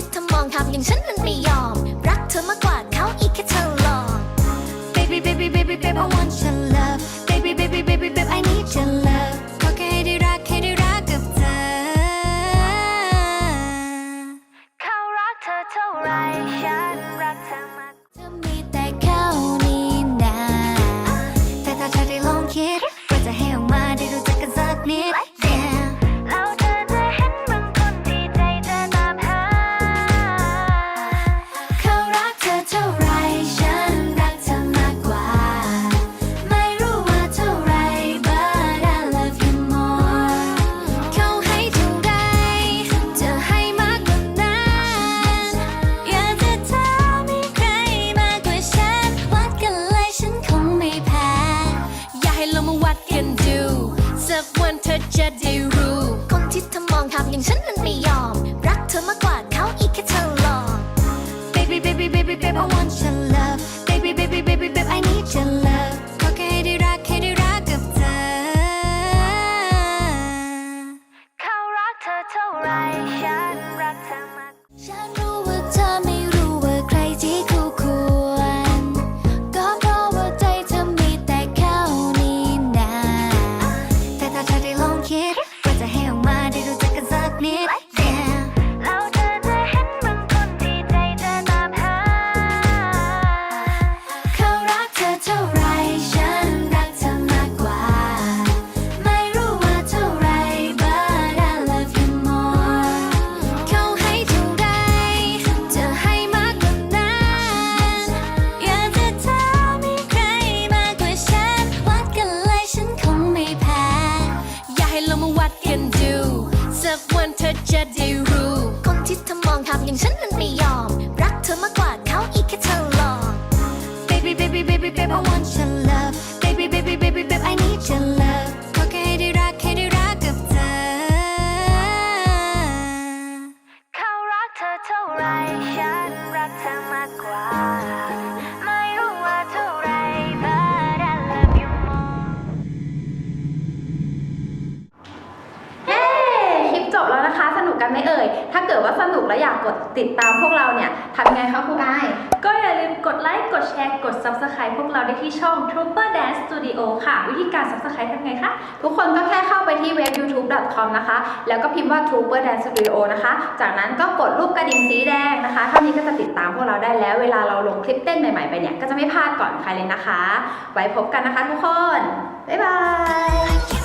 คิดทำมองทำอย่างฉันมันไม่ยอม รักเธอมากกว่า เธอจะได้รู้ คนที่เธอมองทำอย่างฉันมันไม่ยอม รักเธอมากกว่าเขาอีกแค่เธอลอง Baby baby baby baby I want your love Baby baby baby baby I need your love ขอแค่ให้ได้รักแค่ได้รักกับเธอ เขารักเธอเท่าไร ถ้าเกิดว่าสนุกและอยากกดติดตามพวกเราเนี่ยทำไงคะครูกายก็อย่าลืมกดไลค์ กดแชร์ กด Subscribe พวกเราได้ที่ช่อง Trooper Dance Studio ค่ะ วิธีการ Subscribe ทำไงคะ ทุกคนก็แค่เข้าไปที่เว็บ youtube.com นะคะ แล้วก็พิมพ์ว่า Trooper Dance Studio นะคะ จากนั้นก็กดรูปกระดิ่งสีแดงนะคะเท่านี้ก็จะติดตามพวกเราได้แล้ว เวลาเราลงคลิปเต้นใหม่ ๆ ไปเนี่ย ก็จะไม่พลาดก่อนใครเลยนะคะ ไว้พบกันนะคะทุกคน บ๊ายบาย